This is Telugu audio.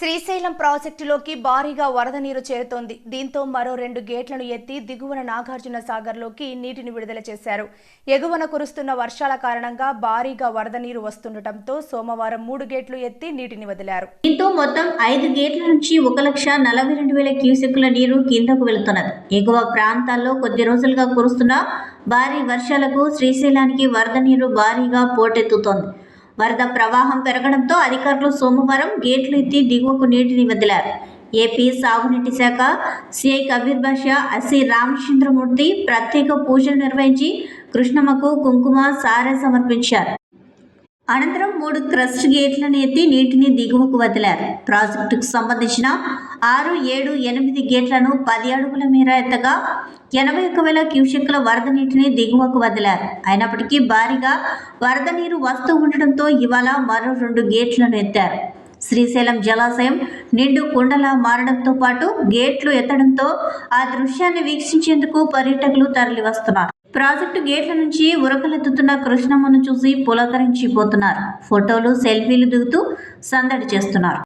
శ్రీశైలం ప్రాజెక్టులోకి భారీగా వరద నీరు చేరుతోంది. దీంతో మరో రెండు గేట్లను ఎత్తి దిగువన నాగార్జున సాగర్లోకి నీటిని విడుదల చేశారు. ఎగువన కురుస్తున్న వర్షాల కారణంగా భారీగా వరద నీరు వస్తుండటంతో సోమవారం మూడు గేట్లు ఎత్తి నీటిని వదిలారు. దీంతో మొత్తం ఐదు గేట్ల నుంచి ఒక లక్ష నలభై రెండు వేల క్యూసెక్కుల నీరు కిందకు వెళుతున్నది. ఎగువ ప్రాంతాల్లో కొద్ది రోజులుగా కురుస్తున్న భారీ వర్షాలకు శ్రీశైలానికి వరద నీరు భారీగా పోటెత్తుతోంది. వరద ప్రవాహం పెరగడంతో అధికారులు సోమవారం గేట్లు ఎత్తి దిగువకు నీటిని వదిలారు. ఏపీ సాగునీటి శాఖ సిఐ కబీర్ బాషా అసి రామచంద్రమూర్తి ప్రత్యేక పూజలు నిర్వహించి కృష్ణమ్మకు కుంకుమ సారె సమర్పించారు. అనంతరం మూడు క్రస్ట్ గేట్లను ఎత్తి నీటిని దిగువకు వదిలారు. ప్రాజెక్టుకు సంబంధించిన ఆరు ఏడు ఎనిమిది గేట్లను పది అడుగుల మేర ఎత్తగా ఎనభై ఒక్క వేల క్యూసెక్ల వరద నీటిని దిగువకు వదిలారు. అయినప్పటికీ భారీగా వరద నీరు వస్తూ ఉండడంతో ఇవాళ మరో రెండు గేట్లను ఎత్తారు. శ్రీశైలం జలాశయం నిండు కుండలా మారడంతో పాటు గేట్లు ఎత్తడంతో ఆ దృశ్యాన్ని వీక్షించేందుకు పర్యటకులు తరలివస్తున్నారు. ప్రాజెక్టు గేట్ల నుంచి ఉరకలెత్తుతున్న కృష్ణమ్మను చూసి పులకరించిపోతున్నారు. ఫోటోలు సెల్ఫీలు దిగుతూ సందడి చేస్తున్నారు.